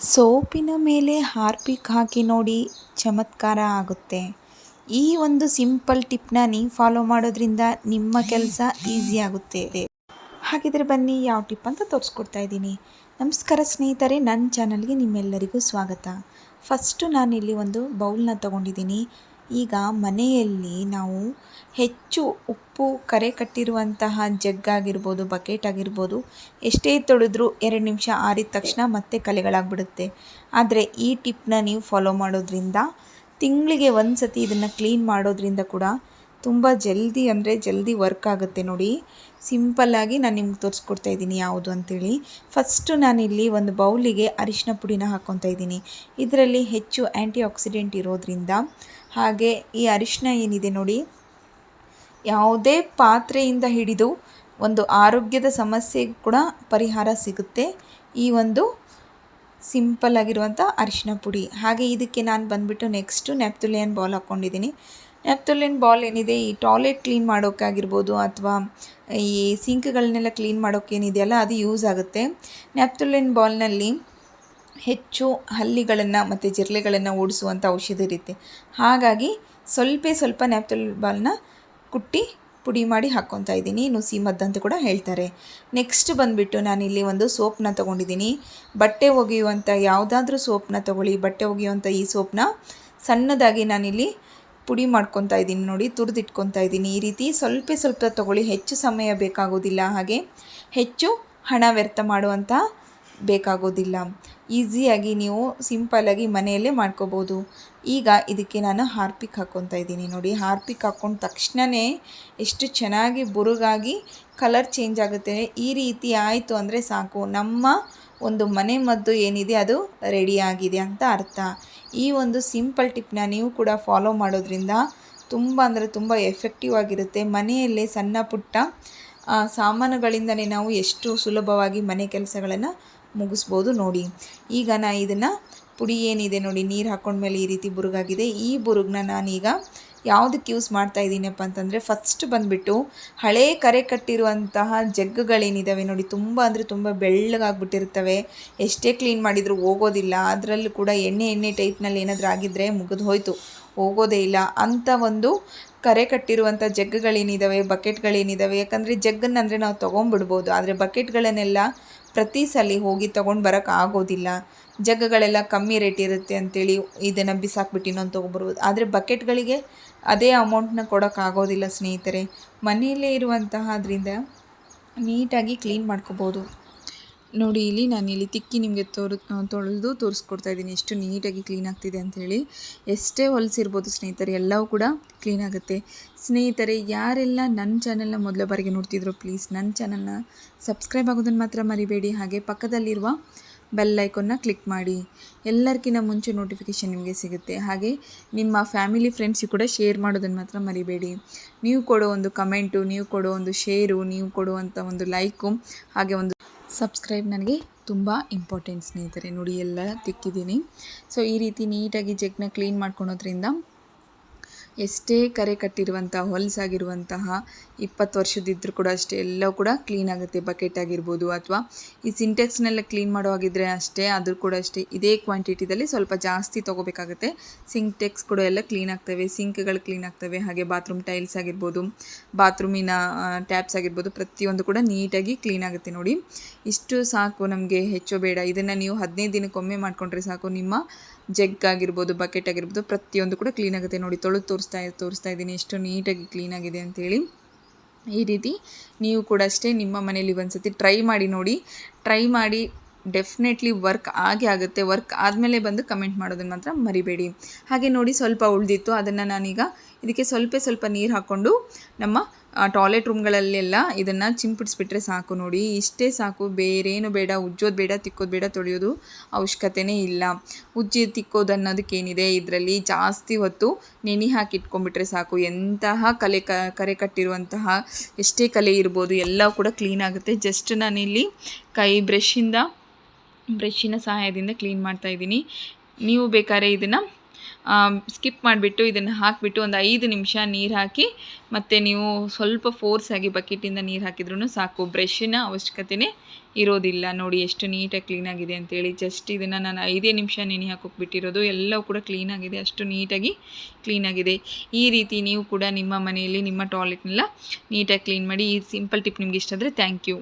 ಸೋಪಿನ ಮೇಲೆ ಹಾರ್ಪಿಕ್ ಹಾಕಿ ನೋಡಿ ಚಮತ್ಕಾರ ಆಗುತ್ತೆ. ಈ ಒಂದು ಸಿಂಪಲ್ ಟಿಪ್ನ ನೀವು ಫಾಲೋ ಮಾಡೋದ್ರಿಂದ ನಿಮ್ಮ ಕೆಲಸ ಈಸಿ ಆಗುತ್ತೆ. ಹಾಗಿದ್ರೆ ಬನ್ನಿ, ಯಾವ ಟಿಪ್ ಅಂತ ತೋರಿಸ್ಕೊಡ್ತಾ ಇದ್ದೀನಿ. ನಮಸ್ಕಾರ ಸ್ನೇಹಿತರೆ, ನನ್ನ ಚಾನಲ್ಗೆ ನಿಮ್ಮೆಲ್ಲರಿಗೂ ಸ್ವಾಗತ. ಫಸ್ಟು ನಾನಿಲ್ಲಿ ಒಂದು ಬೌಲ್ನ ತೊಗೊಂಡಿದ್ದೀನಿ. ಈಗ ಮನೆಯಲ್ಲಿ ನಾವು ಹೆಚ್ಚು ಉಪ್ಪು, ಕರೆ ಕಟ್ಟಿರುವಂತಹ ಜಗ್ ಆಗಿರ್ಬೋದು ಬಕೆಟ್ ಆಗಿರ್ಬೋದು, ಎಷ್ಟೇ ತೊಳೆದ್ರೂ ಎರಡು ನಿಮಿಷ ಆರಿದ ತಕ್ಷಣ ಮತ್ತೆ ಕಲೆಗಳಾಗ್ಬಿಡುತ್ತೆ. ಆದರೆ ಈ ಟಿಪ್ಪನ್ನ ನೀವು ಫಾಲೋ ಮಾಡೋದ್ರಿಂದ, ತಿಂಗಳಿಗೆ ಒಂದು ಸತಿ ಇದನ್ನು ಕ್ಲೀನ್ ಮಾಡೋದ್ರಿಂದ ಕೂಡ ತುಂಬ ಜಲ್ದಿ ಅಂದರೆ ಜಲ್ದಿ ವರ್ಕ್ ಆಗುತ್ತೆ ನೋಡಿ. ಸಿಂಪಲ್ಲಾಗಿ ನಾನು ನಿಮ್ಗೆ ತೋರಿಸ್ಕೊಡ್ತಾ ಇದ್ದೀನಿ ಯಾವುದು ಅಂಥೇಳಿ ಫಸ್ಟು ನಾನಿಲ್ಲಿ ಒಂದು ಬೌಲಿಗೆ ಅರಿಶಿನ ಪುಡಿನ ಹಾಕ್ಕೊತಾ ಇದ್ದೀನಿ. ಇದರಲ್ಲಿ ಹೆಚ್ಚು ಆ್ಯಂಟಿ ಆಕ್ಸಿಡೆಂಟ್ ಇರೋದ್ರಿಂದ ಹಾಗೆ ಈ ಅರಿಶಿನ ಏನಿದೆ ನೋಡಿ, ಯಾವುದೇ ಪಾತ್ರೆಯಿಂದ ಹಿಡಿದು ಒಂದು ಆರೋಗ್ಯದ ಸಮಸ್ಯೆ ಕೂಡ ಪರಿಹಾರ ಸಿಗುತ್ತೆ. ಈ ಒಂದು ಸಿಂಪಲ್ ಆಗಿರುವಂಥ ಅರಿಶಿನ ಪುಡಿ. ಹಾಗೆ ಇದಕ್ಕೆ ನಾನು ಬಂದುಬಿಟ್ಟು ನೆಕ್ಸ್ಟು ನ್ಯಾಪ್ತುಲಿಯನ್ ಬಾಲ್ ಹಾಕ್ಕೊಂಡಿದ್ದೀನಿ ನೆಪ್ತುಲಿಯನ್ ಬಾಲ್ ಏನಿದೆ? ಈ ಟಾಯ್ಲೆಟ್ ಕ್ಲೀನ್ ಮಾಡೋಕ್ಕಾಗಿರ್ಬೋದು ಅಥವಾ ಈ ಸಿಂಕ್ಗಳನ್ನೆಲ್ಲ ಕ್ಲೀನ್ ಮಾಡೋಕ್ಕೇನಿದೆಯಲ್ಲ ಅದು ಯೂಸ್ ಆಗುತ್ತೆ. ನೆಪ್ತುಲಿಯನ್ ಬಾಲ್ನಲ್ಲಿ ಹೆಚ್ಚು ಹಲ್ಲಿಗಳನ್ನು ಮತ್ತು ಜಿರಳೆಗಳನ್ನು ಓಡಿಸುವಂಥ ಔಷಧಿ ಇರುತ್ತೆ. ಹಾಗಾಗಿ ಸ್ವಲ್ಪ ಸ್ವಲ್ಪ ನ್ಯಾಪ್ತಲ್ ಬಾಲ್ನ ಕುಟ್ಟಿ ಪುಡಿ ಮಾಡಿ ಹಾಕ್ಕೊತಾ ಇದ್ದೀನಿ. ನುಸಿ ಮದ್ದು ಅಂತ ಕೂಡ ಹೇಳ್ತಾರೆ. ನೆಕ್ಸ್ಟ್ ಬಂದುಬಿಟ್ಟು ನಾನಿಲ್ಲಿ ಒಂದು ಸೋಪ್ನ ತೊಗೊಂಡಿದ್ದೀನಿ. ಬಟ್ಟೆ ಒಗೆಯುವಂಥ ಯಾವುದಾದ್ರೂ ಸೋಪ್ನ ತೊಗೊಳ್ಳಿ. ಬಟ್ಟೆ ಒಗೆಯುವಂಥ ಈ ಸೋಪ್ನ ಸಣ್ಣದಾಗಿ ನಾನಿಲ್ಲಿ ಪುಡಿ ಮಾಡ್ಕೊತಾ ಇದ್ದೀನಿ ನೋಡಿ, ತುರಿದಿಟ್ಕೊತಾ ಇದ್ದೀನಿ. ಈ ರೀತಿ ಸ್ವಲ್ಪ ಸ್ವಲ್ಪ ತೊಗೊಳ್ಳಿ, ಹೆಚ್ಚು ಸಮಯ ಬೇಕಾಗೋದಿಲ್ಲ ಹಾಗೆ. ಹೆಚ್ಚು ಹಣ ವ್ಯರ್ಥ ಮಾಡುವಂಥ ಬೇಕಾಗೋದಿಲ್ಲ. ಈಸಿಯಾಗಿ ನೀವು ಸಿಂಪಲ್ಲಾಗಿ ಮನೆಯಲ್ಲೇ ಮಾಡ್ಕೋಬೋದು. ಈಗ ಇದಕ್ಕೆ ನಾನು ಹಾರ್ಪಿಕ್ ಹಾಕ್ಕೊತಾ ಇದ್ದೀನಿ ನೋಡಿ. ಹಾರ್ಪಿಕ್ ಹಾಕೊಂಡ ತಕ್ಷಣವೇ ಎಷ್ಟು ಚೆನ್ನಾಗಿ ಬುರುಗಾಗಿ ಕಲರ್ ಚೇಂಜ್ ಆಗುತ್ತೆ. ಈ ರೀತಿ ಆಯಿತು ಅಂದರೆ ಸಾಕು. ನಮ್ಮ ಒಂದು ಮನೆ ಮದ್ದು ಏನಿದೆ ಅದು ರೆಡಿಯಾಗಿದೆ ಅಂತ ಅರ್ಥ. ಈ ಒಂದು ಸಿಂಪಲ್ ಟಿಪ್ನ ನೀವು ಕೂಡ ಫಾಲೋ ಮಾಡೋದ್ರಿಂದ ತುಂಬ ಅಂದರೆ ತುಂಬ ಎಫೆಕ್ಟಿವ್ ಆಗಿರುತ್ತೆ. ಮನೆಯಲ್ಲೇ ಸಣ್ಣ ಪುಟ್ಟ ಸಾಮಾನುಗಳಿಂದಲೇ ನಾವು ಎಷ್ಟು ಸುಲಭವಾಗಿ ಮನೆ ಕೆಲಸಗಳನ್ನು ಮುಗಿಸ್ಬೋದು ನೋಡಿ. ಈಗ ನಾ ಇದನ್ನು ಪುಡಿ ಏನಿದೆ ನೋಡಿ, ನೀರು ಹಾಕ್ಕೊಂಡ್ಮೇಲೆ ಈ ರೀತಿ ಬುರುಗಾಗಿದೆ. ಈ ಬುರುಗನ್ನ ನಾನೀಗ ಯಾವುದಕ್ಕೆ ಯೂಸ್ ಮಾಡ್ತಾ ಇದ್ದೀನಪ್ಪ ಅಂತಂದರೆ ಫಸ್ಟ್ ಬಂದುಬಿಟ್ಟು ಹಳೇ ಕರೆ ಕಟ್ಟಿರುವಂತಹ ಜಗ್ಗುಗಳೇನಿದ್ದಾವೆ ನೋಡಿ, ತುಂಬ ಅಂದರೆ ತುಂಬ ಬೆಳ್ಳಗಾಗ್ಬಿಟ್ಟಿರ್ತವೆ ಎಷ್ಟೇ ಕ್ಲೀನ್ ಮಾಡಿದರೂ ಹೋಗೋದಿಲ್ಲ. ಅದರಲ್ಲೂ ಕೂಡ ಎಣ್ಣೆ ಎಣ್ಣೆ ಟೈಪ್ನಲ್ಲಿ ಏನಾದರೂ ಆಗಿದ್ದರೆ ಮುಗಿದು ಹೋಯಿತು. ಹೋಗೋದೇ ಇಲ್ಲ. ಅಂಥ ಒಂದು ಕರೆ ಕಟ್ಟಿರುವಂಥ ಜಗ್ಗುಗಳೇನಿದ್ದಾವೆ ಬಕೆಟ್ಗಳೇನಿದ್ದಾವೆ ಯಾಕಂದರೆ ಜಗ್ಗನ್ನು ಅಂದರೆ ನಾವು ತೊಗೊಂಬಿಡ್ಬೋದು ಆದರೆ ಬಕೆಟ್ಗಳನ್ನೆಲ್ಲ ಪ್ರತಿ ಸಲ ಹೋಗಿ ತೊಗೊಂಡು ಬರೋಕ್ಕೆ ಆಗೋದಿಲ್ಲ. ಜಗ್ಗಗಳೆಲ್ಲ ಕಮ್ಮಿ ರೇಟ್ ಇರುತ್ತೆ ಅಂತೇಳಿ ಇದನ್ನು ಬಿಸಾಕ್ಬಿಟ್ಟು ಇನ್ನೊಂದು ತೊಗೊಬರ್ಬೋದು ಆದರೆ ಬಕೆಟ್ಗಳಿಗೆ ಅದೇ ಅಮೌಂಟ್ನ ಕೊಡೋಕ್ಕಾಗೋದಿಲ್ಲ ಸ್ನೇಹಿತರೆ. ಮನೆಯಲ್ಲೇ ಇರುವಂತಹ ಅದರಿಂದ ನೀಟಾಗಿ ಕ್ಲೀನ್ ಮಾಡ್ಕೋಬೋದು. ನೋಡಿ, ಇಲ್ಲಿ ನಾನು ಇಲ್ಲಿ ತಿಕ್ಕಿ ನಿಮಗೆ ತೋರು, ತೊಳೆದು ತೋರಿಸ್ಕೊಡ್ತಾ ಇದ್ದೀನಿ. ಎಷ್ಟು ನೀಟಾಗಿ ಕ್ಲೀನ್ ಆಗ್ತಿದೆ ಅಂಥೇಳಿ ಎಷ್ಟೇ ಹೊಲಿಸಿರ್ಬೋದು ಸ್ನೇಹಿತರೆ, ಎಲ್ಲವೂ ಕೂಡ ಕ್ಲೀನ್ ಆಗುತ್ತೆ. ಸ್ನೇಹಿತರೆ, ಯಾರೆಲ್ಲ ನನ್ನ ಚಾನಲ್ನ ಮೊದಲ ಬಾರಿಗೆ ನೋಡ್ತಿದ್ರು, ಪ್ಲೀಸ್ ನನ್ನ ಚಾನಲ್ನ ಸಬ್ಸ್ಕ್ರೈಬ್ ಆಗೋದನ್ನು ಮಾತ್ರ ಮರಿಬೇಡಿ. ಹಾಗೆ ಪಕ್ಕದಲ್ಲಿರುವ ಬೆಲ್ ಐಕನ್ನ ಕ್ಲಿಕ್ ಮಾಡಿ. ಎಲ್ಲರಿಗಿಂತ ಮುಂಚೆ ನೋಟಿಫಿಕೇಷನ್ ನಿಮಗೆ ಸಿಗುತ್ತೆ. ಹಾಗೆ ನಿಮ್ಮ ಫ್ಯಾಮಿಲಿ ಫ್ರೆಂಡ್ಸಿಗೆ ಕೂಡ ಶೇರ್ ಮಾಡೋದನ್ನು ಮಾತ್ರ ಮರಿಬೇಡಿ. ನೀವು ಕೊಡೋ ಒಂದು ಕಮೆಂಟು ನೀವು ಕೊಡೋ ಒಂದು ಶೇರು ನೀವು ಕೊಡುವಂಥ ಒಂದು ಲೈಕು ಹಾಗೆ ಒಂದು ಸಬ್ಸ್ಕ್ರೈಬ್ ನನಗೆ ತುಂಬ ಇಂಪಾರ್ಟೆಂಟ್ ಸ್ನೇಹಿತರೆ. ನೋಡಿ ಎಲ್ಲ ತಿಕ್ಕಿದ್ದೀನಿ. ಸೊ ಈ ರೀತಿ ನೀಟಾಗಿ ಜಗ್ನ ಕ್ಲೀನ್ ಮಾಡ್ಕೊಳೋದ್ರಿಂದ ಎಷ್ಟೇ ಕರೆ ಕಟ್ಟಿರುವಂಥ ಹೊಲಸಾಗಿರುವಂತಹ ಇಪ್ಪತ್ತು ವರ್ಷದಿದ್ದರೂ ಕೂಡ ಅಷ್ಟೇ, ಎಲ್ಲವೂ ಕೂಡ ಕ್ಲೀನ್ ಆಗುತ್ತೆ ಬಕೆಟ್ ಆಗಿರ್ಬೋದು ಅಥವಾ ಈ ಸಿಂಟೆಕ್ಸ್ನೆಲ್ಲ ಕ್ಲೀನ್ ಮಾಡೋ ಹಾಗಿದ್ರೆ ಅಷ್ಟೇ ಅದ್ರ ಕೂಡ ಅಷ್ಟೇ, ಇದೇ ಕ್ವಾಂಟಿಟಿದಲ್ಲಿ ಸ್ವಲ್ಪ ಜಾಸ್ತಿ ತೊಗೋಬೇಕಾಗುತ್ತೆ. ಸಿಂಟೆಕ್ಸ್ ಕೂಡ ಎಲ್ಲ ಕ್ಲೀನ್ ಆಗ್ತವೆ ಸಿಂಕ್ಗಳು ಕ್ಲೀನ್ ಆಗ್ತವೆ, ಹಾಗೆ ಬಾತ್ರೂಮ್ ಟೈಲ್ಸ್ ಆಗಿರ್ಬೋದು ಬಾತ್ರೂಮಿನ ಟ್ಯಾಪ್ಸ್ ಆಗಿರ್ಬೋದು, ಪ್ರತಿಯೊಂದು ಕೂಡ ನೀಟಾಗಿ ಕ್ಲೀನ್ ಆಗುತ್ತೆ ನೋಡಿ. ಇಷ್ಟು ಸಾಕು ನಮಗೆ, ಹೆಚ್ಚು ಬೇಡ. ಇದನ್ನು ನೀವು ಹದಿನೈದು ದಿನಕ್ಕೊಮ್ಮೆ ಮಾಡಿಕೊಂಡ್ರೆ ಸಾಕು ನಿಮ್ಮ ಜಗ್ ಆಗಿರ್ಬೋದು ಬಕೆಟ್ ಆಗಿರ್ಬೋದು, ಪ್ರತಿಯೊಂದು ಕೂಡ ಕ್ಲೀನ್ ಆಗುತ್ತೆ ನೋಡಿ. ತೊಳೆದು ತೋರಿಸ್ತಾ ತೋರಿಸ್ತಾ ಇದ್ದೀನಿ. ಎಷ್ಟು ನೀಟಾಗಿ ಕ್ಲೀನಾಗಿದೆ ಅಂತೇಳಿ. ಈ ರೀತಿ ನೀವು ಕೂಡ ಅಷ್ಟೇ ನಿಮ್ಮ ಮನೇಲಿ ಒಂದು ಸತಿ ಟ್ರೈ ಮಾಡಿ ನೋಡಿ. ಟ್ರೈ ಮಾಡಿ ಡೆಫಿನೆಟ್ಲಿ ವರ್ಕ್ ಆಗೇ ಆಗುತ್ತೆ. ವರ್ಕ್ ಆದಮೇಲೆ ಬಂದು ಕಮೆಂಟ್ ಮಾಡೋದನ್ನು ಮಾತ್ರ ಮರಿಬೇಡಿ. ಹಾಗೆ ನೋಡಿ ಸ್ವಲ್ಪ ಉಳಿದಿತ್ತು. ಅದನ್ನು ನಾನೀಗ ಇದಕ್ಕೆ ಸ್ವಲ್ಪ ಸ್ವಲ್ಪ ನೀರು ಹಾಕ್ಕೊಂಡು ನಮ್ಮ ಟಾಯ್ಲೆಟ್ ರೂಮ್ಗಳಲ್ಲೆಲ್ಲ ಇದನ್ನು ಚಿಂಪಡಿಸ್ಬಿಟ್ರೆ ಸಾಕು ನೋಡಿ. ಇಷ್ಟೇ ಸಾಕು. ಬೇರೇನು ಬೇಡ. ಉಜ್ಜೋದು ಬೇಡ, ತಿಕ್ಕೋದು ಬೇಡ, ತೊಳೆಯೋದು ಅವಶ್ಯಕತೆಯೇ ಇಲ್ಲ. ಉಜ್ಜಿ, ತಿಕ್ಕೋದು ಅನ್ನೋದಕ್ಕೇನಿದೆ? ಇದರಲ್ಲಿ ಜಾಸ್ತಿ ಹೊತ್ತು ನೆನೆ ಹಾಕಿ ಇಟ್ಕೊಂಡ್ಬಿಟ್ರೆ ಸಾಕು. ಎಂತಹ ಕಲೆ ಕರೆ ಕಟ್ಟಿರುವಂತಹ ಎಷ್ಟೇ ಕಲೆ ಇರ್ಬೋದು, ಎಲ್ಲ ಕೂಡ ಕ್ಲೀನ್ ಆಗುತ್ತೆ. ಜಸ್ಟ್ ನಾನಿಲ್ಲಿ ಕೈ ಬ್ರಷಿಂದ ಬ್ರಷಿನ ಸಹಾಯದಿಂದ ಕ್ಲೀನ್ ಮಾಡ್ತಾಯಿದ್ದೀನಿ ನೀವು ಬೇಕಾದ್ರೆ ಇದನ್ನು ಸ್ಕಿಪ್ ಮಾಡಿಬಿಟ್ಟು ಇದನ್ನು ಹಾಕಿಬಿಟ್ಟು ಒಂದು ಐದು ನಿಮಿಷ ನೀರು ಹಾಕಿ, ಮತ್ತು ನೀವು ಸ್ವಲ್ಪ ಫೋರ್ಸ್ ಆಗಿ ಬಕೆಟಿಂದ ನೀರು ಹಾಕಿದ್ರೂ ಸಾಕು. ಬ್ರಷಿನ ಅವಶ್ಯಕತೆಯೇ ಇರೋದಿಲ್ಲ. ನೋಡಿ ಎಷ್ಟು ನೀಟಾಗಿ ಕ್ಲೀನಾಗಿದೆ ಅಂತೇಳಿ. ಜಸ್ಟ್ ಇದನ್ನು ನಾನು ಐದೇ ನಿಮಿಷ ನೆನೆ ಹಾಕೋಕೆ ಬಿಟ್ಟಿರೋದು. ಎಲ್ಲವೂ ಕೂಡ ಕ್ಲೀನಾಗಿದೆ ಅಷ್ಟು ನೀಟಾಗಿ ಕ್ಲೀನಾಗಿದೆ ಈ ರೀತಿ ನೀವು ಕೂಡ ನಿಮ್ಮ ಮನೆಯಲ್ಲಿ ನಿಮ್ಮ ಟಾಯ್ಲೆಟ್ನೆಲ್ಲ ನೀಟಾಗಿ ಕ್ಲೀನ್ ಮಾಡಿ. ಈ ಸಿಂಪಲ್ ಟಿಪ್ ನಿಮ್ಗೆ ಇಷ್ಟ ಆದರೆ ಥ್ಯಾಂಕ್ ಯು